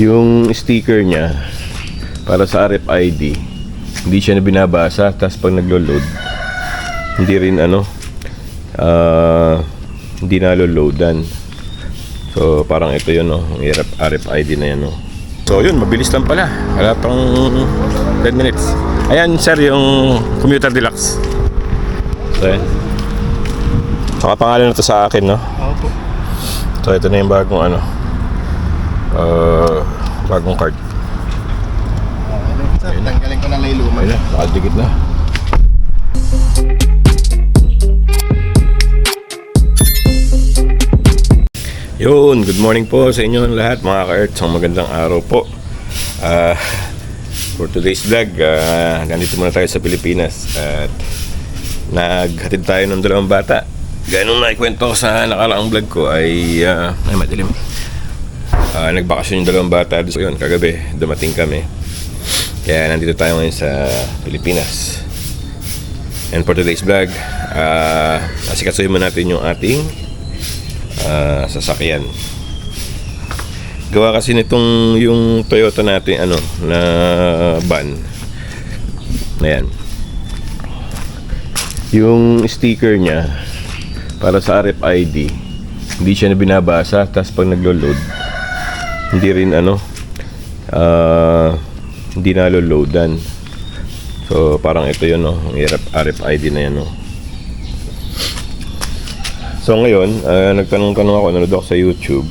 yung sticker niya para sa RFID hindi siya na binabasa. Tapos pag naglo-load hindi rin ano ah, hindi nalo-loadan so parang ito yun no? Yung RF RFID na yan no? So yun mabilis lang pala. Wala pang 10 minutes. Ayan sir yung commuter deluxe. So yan Saka pangalan na to sa akin no? Opo. So ito na yung bagong ano. Uh, bagong card. Sir, tanggalin ko na lang yung luma. Ayun na, nakadikit na. Yun, good morning po sa inyo lahat mga ka-Earth. Ang magandang araw po. Ah, for today's vlog, ah, nandito muna tayo sa Pilipinas at naghatid tayo ng dalawang bata. Ganun na ikwento ko sa nakalaang vlog ko ay, ah, ay madilim. Ah, nagbakasyon yung dalawang bata. So yun, kagabi, dumating kami. Kaya nandito tayo ngayon sa Pilipinas. And for today's vlog, uh, asikasuhin mo natin yung ating ah, sasakyan. Gawa kasi nitong yung Toyota natin ano na van. Ayan. Yung sticker niya para sa RFID hindi siya na binabasa tapos pag naglo-load hindi rin ano ah hindi nalo-loadan. So parang ito yun no, RF, RFID na yan no. So ngayon, uh, nagtanong-tanong ako, nanood ako sa YouTube.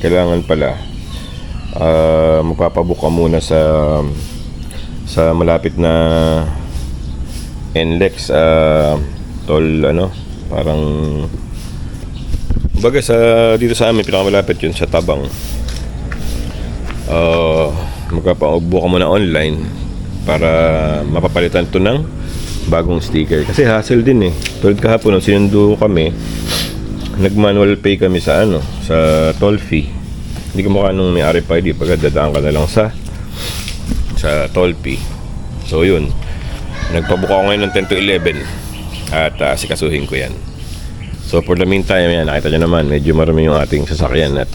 Kailangan pala uh, magpapabook ka muna sa sa malapit na NLEX uh, toll ano, parang Baga sa dito sa amin pinakamalapit yun sa Tabang. Uh, magpapaubo ka muna online para mapapalitan to ng bagong sticker. Kasi hassle din eh. Tulad kahapon nung sinundo kami, nag-manual pay kami sa ano, sa toll fee. Hindi ko mukha nung may RFID pagka dadaan ka na lang sa sa toll fee. So yun. Nagpabuka ako ngayon ng 10 to 11 at uh, sikasuhin ko yan. So for the meantime, yan, nakita nyo naman, medyo marami yung ating sasakyan at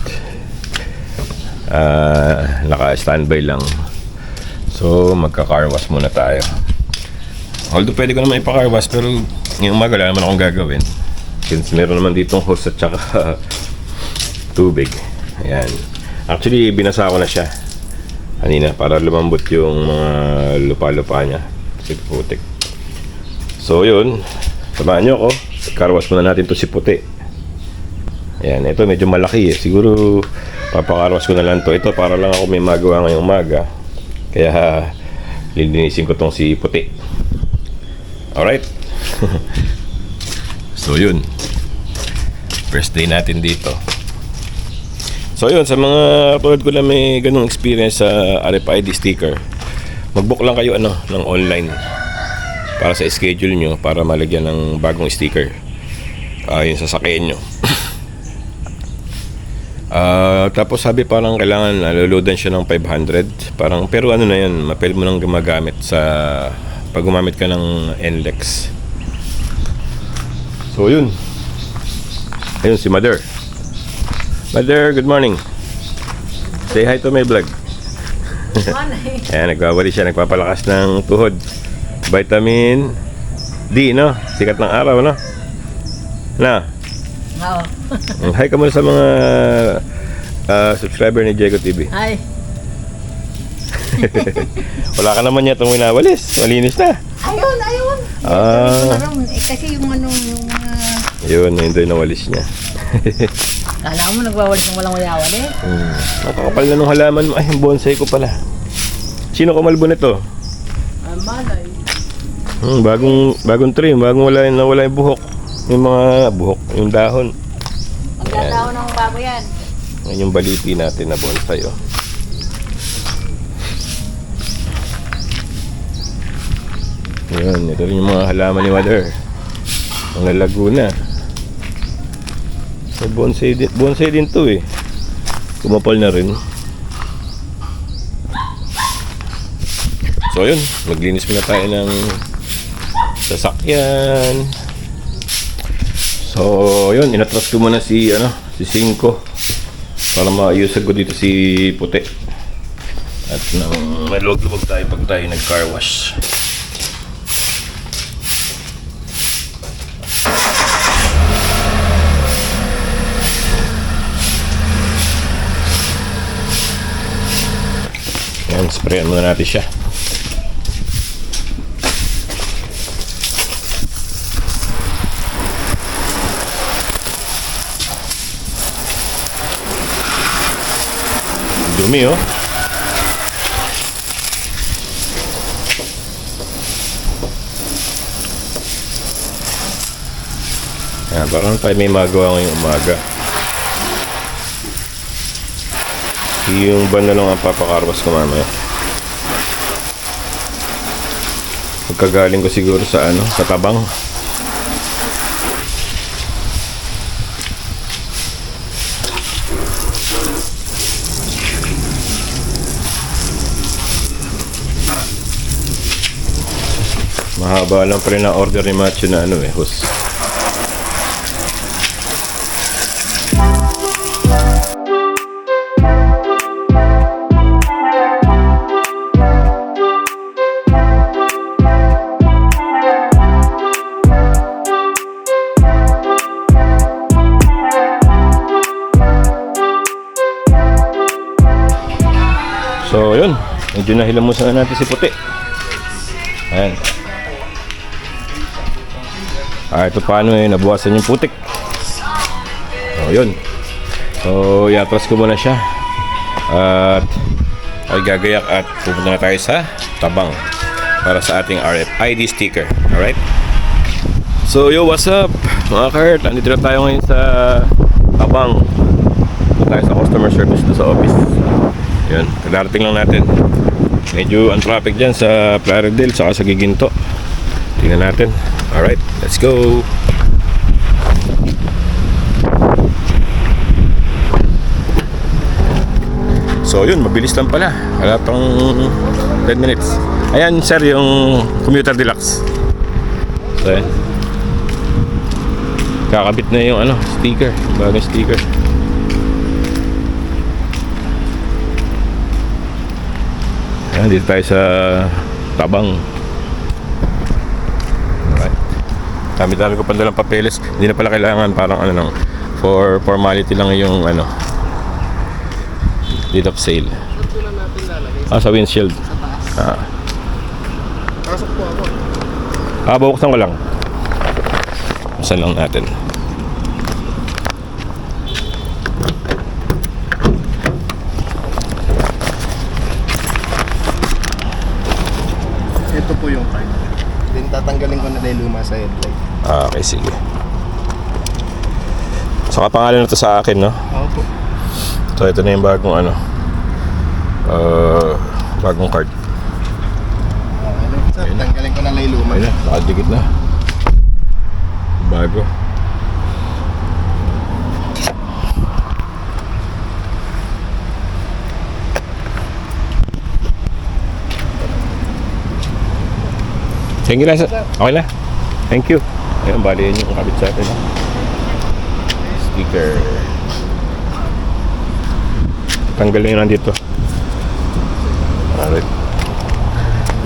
uh, naka-standby lang. So magka-car wash muna tayo. Although pwede ko naman ipa-car wash pero ngayong umaga wala naman akong gagawin. Since meron naman ditong hose at saka tubig. Ayan. Actually, binasa ko na siya kanina para lumambot yung mga lupa-lupa niya. Kasi putik. So yun, samahan nyo ako. Car wash muna natin to si puti. Ayan, ito medyo malaki eh. Siguro papakarwas ko na lang to. Ito para lang ako may magawa ngayong umaga. Kaya lilinisin ko tong si puti. Alright. so yun. First day natin dito. So yun, sa mga tulad ko na may ganung experience sa RFID sticker, mag-book lang kayo ano, ng online para sa schedule nyo para malagyan ng bagong sticker uh, yung sasakyan nyo Ah, tapos sabi parang kailangan naloloadan siya ng 500 parang pero ano na yan mapel mo nang gumagamit sa pag gumamit ka ng NLEX so yun. Ayun si Mother. Mother good morning. Say hi to my vlog. Ayan, nagwawali siya, nagpapalakas ng tuhod. Vitamin D, no? Sikat ng araw, no? Na, Oo. Hi ka muna sa mga ah, subscriber ni Diego TV. Ay, Wala ka naman yata winawalis. Malinis na. ayun, ayun. Ah. Eh, kasi yung ano, yung mga... Yun, yun doon nawalis niya. Kala mo nagwawalis ng walang wayawal eh. Hmm. Nakakapal na nung halaman mo. Ay, yung bonsai ko pala. Sino kumalbo nito? Ah, malay. Hmm, bagong bagong trim, bagong wala nawala yung buhok. Yung mga buhok, yung dahon. Magdadaw ng bago yan. Yan yung baliti natin na bonsai, oh. Yun, ito rin yung mga halaman ni Mother. Mga Laguna. So, bonsai din, bonsai din to eh. Kumapal na rin. So, yun. Maglinis muna tayo ng sasakyan. So, yun. Inatras ko muna si, ano, si Cinco. Para maayusan ko dito si puti. At nang malog-lubog tayo pag tayo nag-car wash. Yan, sprayan muna natin siya. Dumi oh. Yan, parang tayo may magawa ngayong umaga. Yung ban na lang ang papakarwas ko mamaya. Pagkagaling ko siguro sa ano, sa tabang. Mahaba lang pa rin ang order ni Macho na ano eh, hus. So, yun. Medyo nahilamusan na natin si Puti. Ayan. Ah, ito paano eh, nabuwasan yung putik. So, yun. So, iatras ko muna siya. At ay gagayak at pupunta na tayo sa tabang para sa ating RFID sticker. Alright? So, yo, what's up? Mga Kurt, andito na tayo ngayon sa tabang. Dito tayo sa customer service dito sa office. Yun, kadarating lang natin. Medyo ang traffic dyan sa Plaridel saka sa Giginto. Tingnan natin. Alright, let's go. So yun, mabilis lang pala. Wala pang 10 minutes. Ayan sir, yung commuter deluxe. So ayan. Kakabit na yung ano, sticker. Bagong sticker. Ayan, dito tayo sa Tabang. Alright. Dami-dami ko pa dalang papeles. Hindi na pala kailangan parang ano lang. For formality lang yung ano. Deed of sale. Ah, sa windshield. Ah. Pasok po ako. Ah, bubuksan ko lang. Buksan lang natin. Ito po yung card. Then tatanggalin ko na dahil luma sa headlight. Ah, okay, sige. So, kapangalan na to sa akin, no? Ako po. So, ito na yung bagong ano. Uh, bagong card. Sir, tanggalin ko na dahil luma. Ayun na, nakadikit na. Bago. Sige na, sir. Okay na. Thank you. Ayun, bali yun yung kabit sa atin. Sticker. Tanggalin yun nandito. Alright.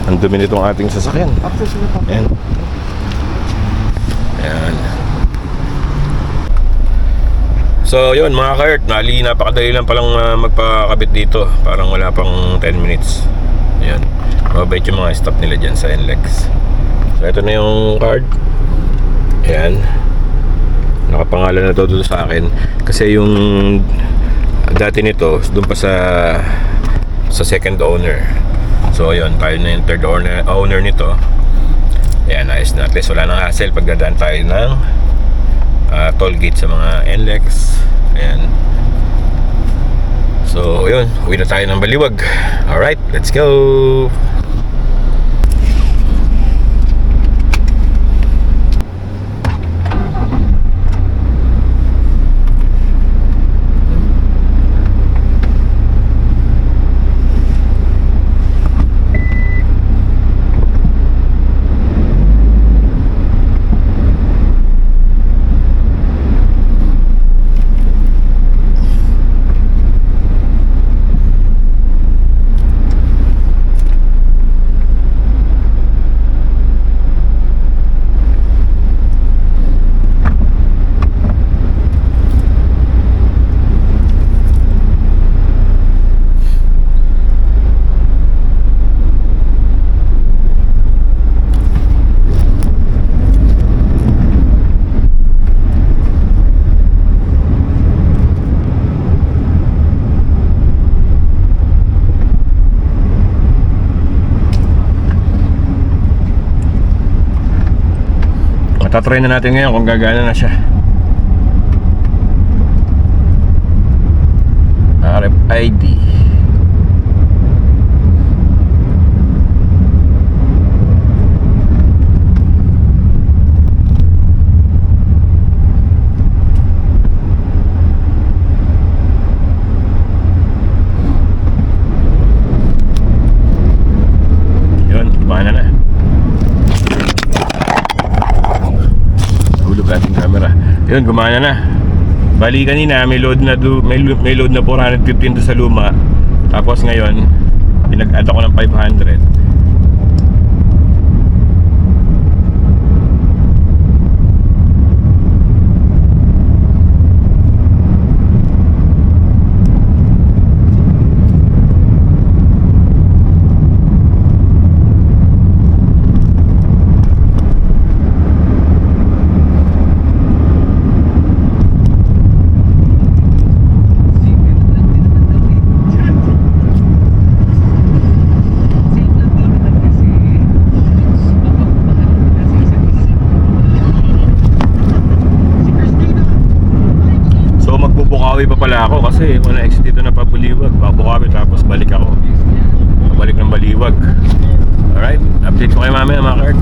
Ang dumi nitong ating sasakyan. Ayan. Ayan. So, yun mga kart, nali napakadali lang palang uh, magpakabit dito. Parang wala pang 10 minutes. Ayan. Mabait yung mga stop nila dyan sa NLEX. So, ito na yung card. Ayan. Nakapangalan na to dito sa akin. Kasi yung dati nito, doon pa sa sa second owner. So, yun, tayo na yung third owner, owner nito. Ayan, ayos na. At wala nang hassle pagdadaan tayo ng ah, toll gate sa mga NLEX. Ayan. So, yun. Uwi na tayo ng Baliwag. Alright, let's go! Tatry na natin ngayon kung gagana na siya. RFID. Yun, gumana na. Yun, gumana na. Bali kanina, may load na do, may, may load na 415 do sa luma. Tapos ngayon, pinag-add ako ng 500. ako kasi wala exit dito na pabuliwag. Babukawi tapos balik ako. Balik ng baliwag. Alright, update ko kayo mamaya mga card